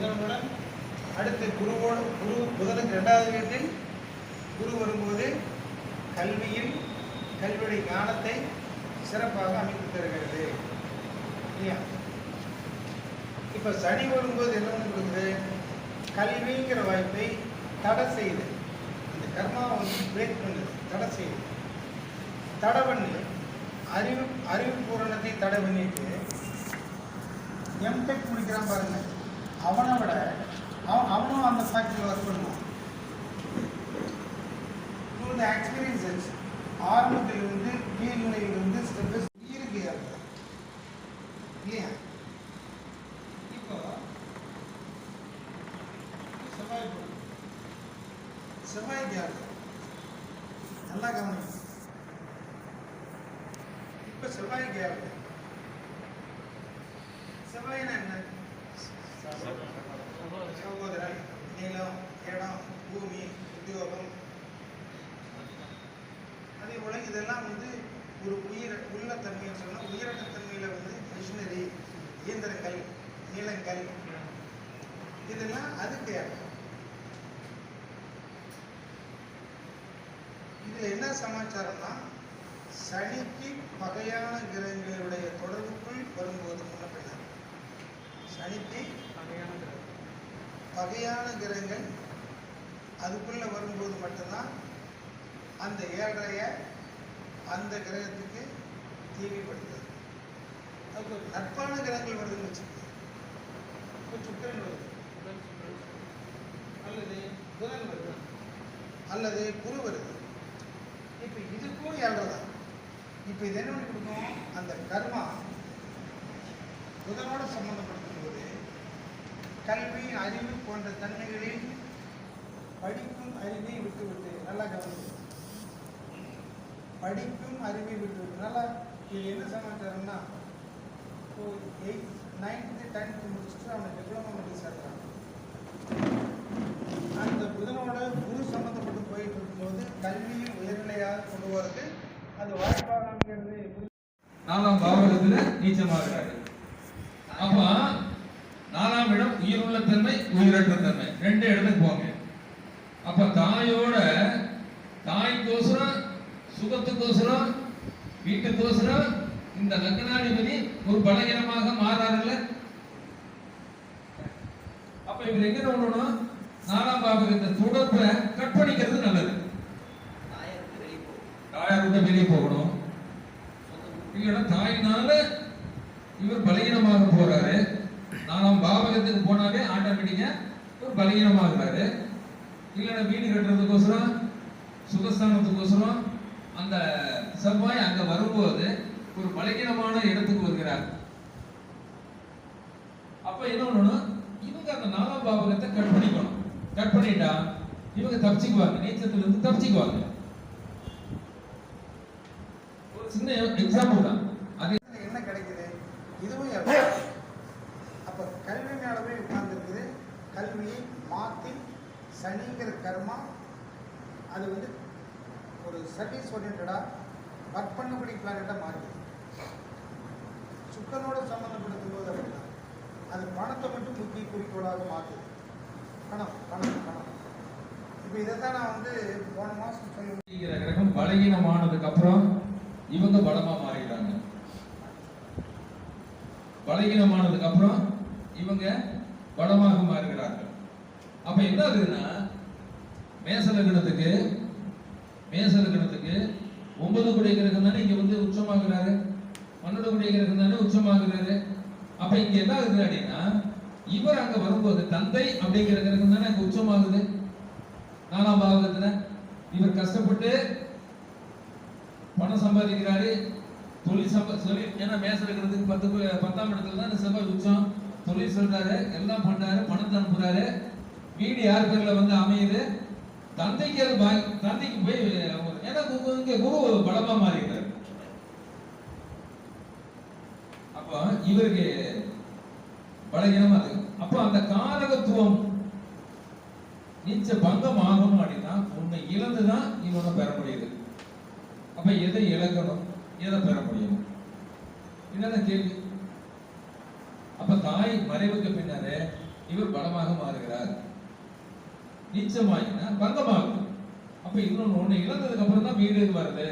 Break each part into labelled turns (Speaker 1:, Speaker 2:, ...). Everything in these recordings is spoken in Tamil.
Speaker 1: புதனுடன் அடுத்து குருவோடு குரு புதனுக்கு ரெண்டாவது வீட்டில் குரு வரும்போது கல்வியில் கல்வியுடைய ஞானத்தை சிறப்பாக அமைத்து தருகிறது. இல்லையா? இப்போ சனி வரும்போது என்ன பண்ணி கொடுக்குது கல்விங்கிற வாய்ப்பை தடை செய்யுது அந்த கர்மாவை வந்து பிரேக் பண்ணுது தடை செய்யுது தடை பண்ணி அறிவு அறிவு பூரணத்தை தடை பண்ணிட்டு எம்டெக் முடிக்கிறான் பாருங்க. அவனை விட அவன் அவனும் அந்த ஃபேக்டரியில் ஒர்க் பண்ணுவான். த்ரூ த எக்ஸ்பீரியன்சஸ் ஆரம்பத்திலிருந்து கீழ்நிலையிலிருந்து ஸ்டெப் பை உயிருக்கு ஏற்படும் இல்லையா இப்போ செவ்வாய் செவ்வாய்க்கு ஏற்படும் நல்லா கவனம் இப்போ செவ்வாய்க்கு ஏற்படும் செவ்வாய்னா என்ன? சகோதரன் நிலம் இடம் பூமி உத்தியோகம் அதே போல இதெல்லாம் வந்து ஒரு உயிர உள்ள தன்மைன்னு சொன்னால் உயிரற்ற தன்மையில் வந்து மிஷினரி இயந்திரங்கள் நிலங்கள் இதெல்லாம் அதுக்கு தேவை இதில் என்ன சமாச்சாரம்னா சனிக்கு பகையான கிரகங்களுடைய தொடர்புக்குள் வரும்போது முன்ன பின்ன சனிக்கு பகையான கிரகங்கள் அதுக்குள்ள வரும்போது மட்டும்தான் அந்த ஏழரைய அந்த கிரகத்துக்கு தீவிரப்படுத்துது அதுக்கு நட்பான கிரகங்கள் வருதுன்னு வச்சுக்கோங்க. இப்போ சுக்கிரன் வருது. அல்லது புதன் வருது. அல்லது குரு வருது. இப்போ இதுக்கும் ஏழரை தான் இப்போ இது என்ன பண்ணி கொடுக்கும்? அந்த கர்மா புதனோட சம்பந்தப்படுத்தும் போது கல்வி அறிவு போன்ற தன்மைகளில் படிக்கும் அறிவை விட்டுவிட்டு நல்லா கவனிங்க. படிக்கும் அறிவை விட்டுவிட்டு நல்லா இது என்ன சமாச்சாரம்னா இப்போ எயித் நைன்த்து டென்த்து முடிச்சுட்டு அவனை டிப்ளமோ மெடிக்கல் சேர்க்குறான் அந்த புதனோட குரு சம்மந்தப்பட்டு போயிட்டு இருக்கும்போது கல்வியை உயர்நிலையாக கொண்டு வரது அது வாய்ப்பாக
Speaker 2: நாலாம் பாவகத்தில் நீச்சமாக இருக்காரு அப்போ உயிருள்ள தன்மை உயிரற்ற தன்மை. ரெண்டு இடத்துக்கு போங்க. அப்ப தாயோட தாய்க்கோசரம் சுகத்துக்கோசரம் வீட்டுக்கோசரம் இந்த லக்னாதிபதி ஒரு பலகீனமாக மாறாருல்ல? அப்ப இவர் எங்க நோடணும் நாலாம் இந்த தொடர்பை கட் பண்ணிக்கிறது நல்லது. தாயார் விட்டு வெளியே போகணும். இல்லைன்னா தாயினால இவர் பலகீனமாக போறாரு. நாலாம் பாவகத்துக்கு போனாலே ஒரு இவர் பலகீனமாகிறாரு. இல்லைன்னா வீடு கட்டுறதுக்கோசரம் சுகஸ்தானத்துக்கோசரம் அந்த செவ்வாய் அங்க வரும்போது ஒரு பலகீனமான இடத்துக்கு வருகிறார். அப்ப என்ன பண்ணணும்? இவங்க அந்த நாலாம் பாவகத்தை கட் பண்ணிக்கணும். கட் பண்ணிட்டா இவங்க தப்பிச்சுக்குவாங்க. நீச்சத்துல இருந்து தப்பிச்சுக்குவாங்க. ஒரு சின்ன எக்ஸாம்பிள் தான் அது
Speaker 1: இதுல என்ன கிடைக்குது இதுவும் ஏற்படும் அப்போ கல்வி மேலவே உட்கார்ந்துருக்குது கல்வியை மாற்றி சனிங்கிற கர்மா அது வந்து ஒரு சர்வீஸ் ஓரியன்டாக ஒர்க் பண்ணக்கூடிய பிளானட்டாக மாறிடுது சுக்கனோட சம்மந்தப்படுத்தும் போது அப்படின்னா அது பணத்தை மட்டும் முக்கிய குறிக்கோளாக மாற்றுது பணம் பணம் பணம். இப்போ இதை தான் நான் வந்து போன மாதம் சொல்லி
Speaker 2: கிரகம் பலகீனமானதுக்கு அப்புறம் இவங்க பலமாக மாறிடுறாங்க. பலகீனமானதுக்கு அப்புறம் இவங்க பலமாக மாறுகிறார்கள். அப்ப என்ன ஆகுதுன்னா மேச லக்னத்துக்கு மேச லக்னத்துக்கு ஒன்பது குடைய கிரகம் தானே இங்க வந்து உச்சமாகிறாரு. பன்னெண்டு குடைய கிரகம் தானே உச்சமாகிறாரு. அப்ப இங்க என்ன ஆகுது அப்படின்னா இவர் அங்க வரும்போது தந்தை அப்படிங்கிற கிரகம் தானே அங்க உச்சமாகுது. நாலாம் பாவகத்துல இவர் கஷ்டப்பட்டு பணம் சம்பாதிக்கிறாரு. தொழில் சம்பா சொல்லி ஏன்னா மேச இருக்கிறதுக்கு பத்து பத்தாம் இடத்துல தான் இந்த செவ்வாய் உச்சம். தொழில் சொல்றாரு எல்லாம் பண்றாரு பணத்தை அனுப்புறாரு. வீடு யார் பேர்ல வந்து அமையுது? தந்தைக்கு அது பாய் தந்தைக்கு போய் ஏன்னா இங்க குரு பலமா மாறிடுறாரு அப்ப இவருக்கு பலகீனமா இருக்கு. அப்ப அந்த காரகத்துவம் நீச்ச பங்கம் ஆகணும் அப்படின்னா உன்னை இழந்துதான் இவனை பெற முடியுது. அப்ப எதை இழக்கணும்? எதை பெற முடியும்? என்னதான் கேள்வி? அப்ப தாய் மறைவுக்கு பின்னாலே இவர் பலமாக மாறுகிறார். நீச்சமாயினா பங்கமாகும் அப்ப இன்னொன்று ஒண்ணு இழந்ததுக்கு அப்புறம் தான் வீடு இது வருது?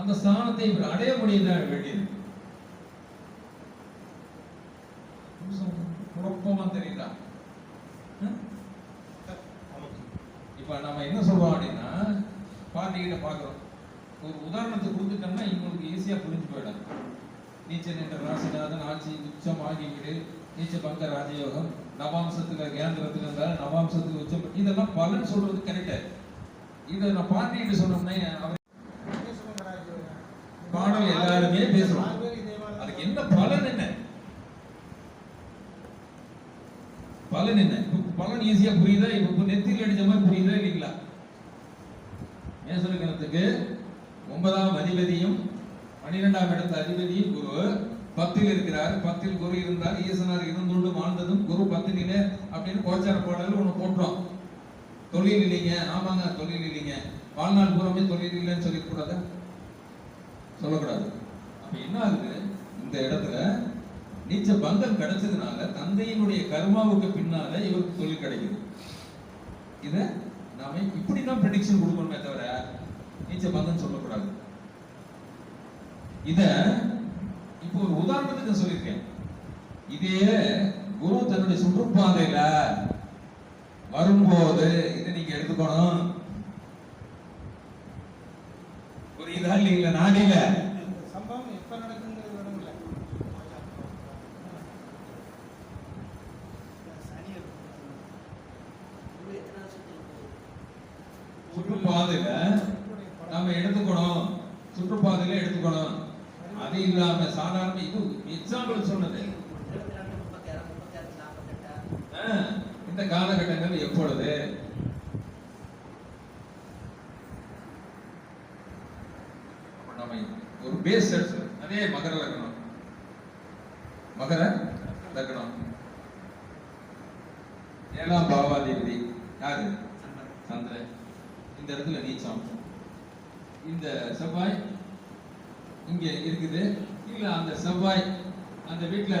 Speaker 2: அந்த ஸ்தானத்தை இவர் அடைய முடியல வேண்டியது. குழப்பமா தெரியுதா? இப்ப நம்ம என்ன சொல்றோம் அப்படின்னா பார்ட்டிகிட்ட பாக்குறோம் ஒரு உதாரணத்தை கொடுத்துட்டோம்னா இவங்களுக்கு ஈஸியா புரிஞ்சு போயிடும். நீச்சல் என்ற ராசிநாதன் ஆட்சி உச்சம் ஆகிவிடு நீச்ச பங்க ராஜயோகம். நவாம்சத்துல கேந்திரத்துல இருந்தா நவாம்சத்துக்கு உச்சம். இதெல்லாம் பலன் சொல்றது கரெக்ட் இதை நான் பாண்டியன் சொன்னோம்னே அவர் பாடல் எல்லாருமே பேசுறோம் அதுக்கு என்ன பலன் என்ன? பலன் என்ன? இப்ப பலன் ஈஸியா புரியுதா? இப்ப நெத்தியில் அடிச்ச மாதிரி புரியுதா இல்லைங்களா? மேசலக்கணத்துக்கு ஒன்பதாம் அதிபதியும் பன்னிரெண்டாம் இடத்து அதிபதியும் குரு. பத்தில் இருக்கிறார் பத்தில் குரு இருந்தார் ஈசனார் இருந்துண்டு வாழ்ந்ததும் குரு பத்தினிலே அப்படின்னு கோச்சார பாடல் ஒண்ணு போட்டோம் தொழில் இல்லைங்க. ஆமாங்க தொழில் இல்லைங்க. வாழ்நாள் பூராமே தொழில் இல்லைன்னு சொல்லிக்கூடாது? சொல்லக்கூடாது. அப்ப என்ன ஆகுது? இந்த இடத்துல நீச்ச பங்கம் கிடைச்சதுனால தந்தையினுடைய கர்மாவுக்கு பின்னால இவருக்கு தொழில் கிடைக்குது. இத நாம இப்படி தான் ப்ரெடிக்ஷன் கொடுக்கணுமே தவிர நீச்ச பங்கம் சொல்லக்கூடாது. இதை இப்போ ஒரு உதாரணத்துக்கு நான் சொல்லியிருக்கேன். இதே குரு தன்னுடைய சுற்றுப்பாதையில வரும்போது இதை நீங்க எடுத்துக்கணும். புரியுதா இல்லைங்களா?
Speaker 1: நடக்குங்கிறது வேணும்ல
Speaker 2: சுற்றுப்பாதையில நம்ம எடுத்துக்கணும். சுற்றுப்பாதையில எடுத்துக்கணும். அது இல்லாம சாதாரண இது எக்ஸாம்பிள் சொன்னது. இந்த காலகட்டங்கள் எப்பொழுது? நம்ம ஒரு பேஸ் எடுத்து அதே மகர லக்னம் மகர லக்னம் ஏழாம் பாவாதிபதி யாரு? சந்திரன். இந்த இடத்துல நீச்சம். இந்த செவ்வாய் இங்கே இருக்குது. இல்லை அந்த செவ்வாய் அந்த வீட்டில்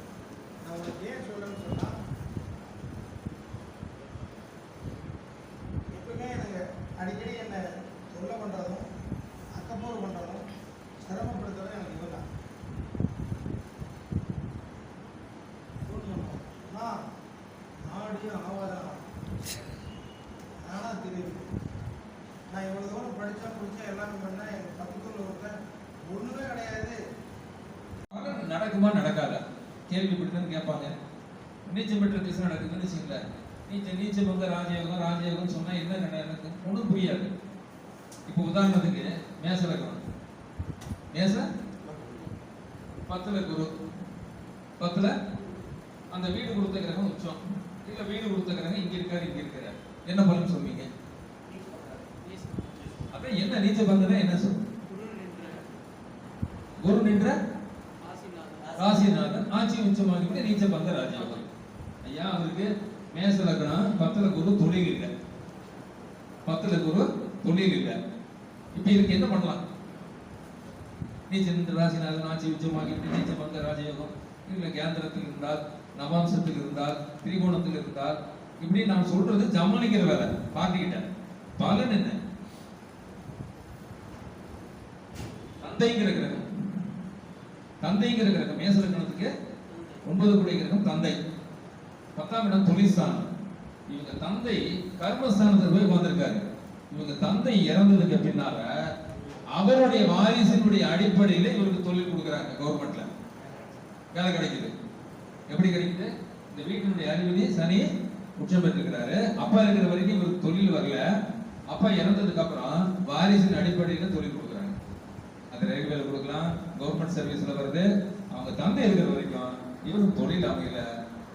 Speaker 2: கேள்விப்பட்டுன்னு கேட்பாங்க. நீச்சல் பெற்ற திசை நடக்குதுன்னு வச்சுங்களேன் நீச்சல் நீச்சல் பங்க ராஜயோகம் ராஜயோகம் சொன்னா என்ன நடக்கும் ஒன்றும் புரியாது. இப்போ உதாரணத்துக்கு மேச லக்னம் மேச? பத்துல குரு. பத்துல? அந்த வீடு கொடுத்த கிரகம் உச்சம். இல்ல வீடு கொடுத்த கிரகம் இங்க இருக்காரு இங்க இருக்காரு. என்ன பலன் சொல்வீங்க? அதான் என்ன நீச்ச பங்கனா என்ன சொல்? குரு நின்ற ஆட்சி உச்சமாகிவிட்டு நீச்ச பங்க ராஜயோகம் ஐயா அவருக்கு மேச லக்கணம் பத்துல குரு தொழில் இல்லை. பத்துல குரு தொழில் இல்லை. இப்போ இதுக்கு என்ன பண்ணலாம்? நீச்ச நின்ற ராசிநாதன் ஆட்சி உச்சமாகிவிட்டு நீச்ச பங்க ராஜயோகம். இல்லை கேந்திரத்தில் இருந்தால் நவாம்சத்தில் இருந்தால் திரிகோணத்தில் இருந்தால் இப்படி நான் சொல்றது ஜமானிக்கிற வேலை. பார்ட்டிக்கிட்ட பலன் என்ன? தந்தைங்கிற கிரகம். தந்தைங்கிற கிரகம். மேச லக்னத்துக்கு ஒன்பது கோடி கிரகம் தந்தை. பத்தாம் இடம் தொழிற்ஸ்தானம் இவங்க தந்தை கர்மஸ்தானத்தில் போய் உட்காந்துருக்காரு இவங்க தந்தை இறந்ததுக்கு பின்னால அவருடைய வாரிசினுடைய அடிப்படையில் இவருக்கு தொழில் கொடுக்குறாங்க கவர்மெண்ட்ல வேலை கிடைக்குது. எப்படி கிடைக்குது? இந்த வீட்டினுடைய அறிவிலே சனி உச்சம் பெற்றிருக்கிறாரு. அப்பா இருக்கிற வரைக்கும் இவருக்கு தொழில் வரல. அப்பா இறந்ததுக்கு அப்புறம் வாரிசின் அடிப்படையில் தொழில் கொடுக்குறாங்க. அது ரயில்வேல கொடுக்கலாம் கவர்மெண்ட் சர்வீஸ்ல வருது. அவங்க தந்தை இருக்கிற வரைக்கும் இவருக்கு தொழில் அமையல.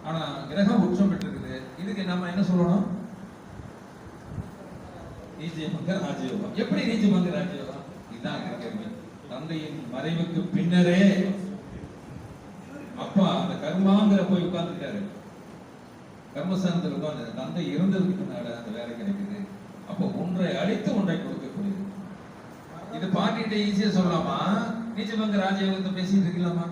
Speaker 2: ஆனா கிரகம் உச்சம் பெற்றிருக்குது. இதுக்கு நம்ம என்ன சொல்லணும்? நீச்சமங்க ராஜயோகம். எப்படி நீச்சமங்க ராஜயோகம்? இதுதான் இங்க கேள்வி தந்தையின் மறைவுக்கு பின்னரே அப்பா அந்த கர்மாங்கிற போய் உட்கார்ந்துட்டாரு. கர்மஸ்தானத்தில் உட்கார்ந்து தந்தை இறந்ததுக்கு பின்னால அந்த வேலை கிடைக்குது. அப்போ ஒன்றை அழித்து ஒன்றை கொடுக்கக்கூடியது. இது பாட்டிகிட்ட ஈஸியா சொல்லலாமா? நீச்சபங்க ராஜயோகத்தை பேசிட்டு இருக்கலாமா?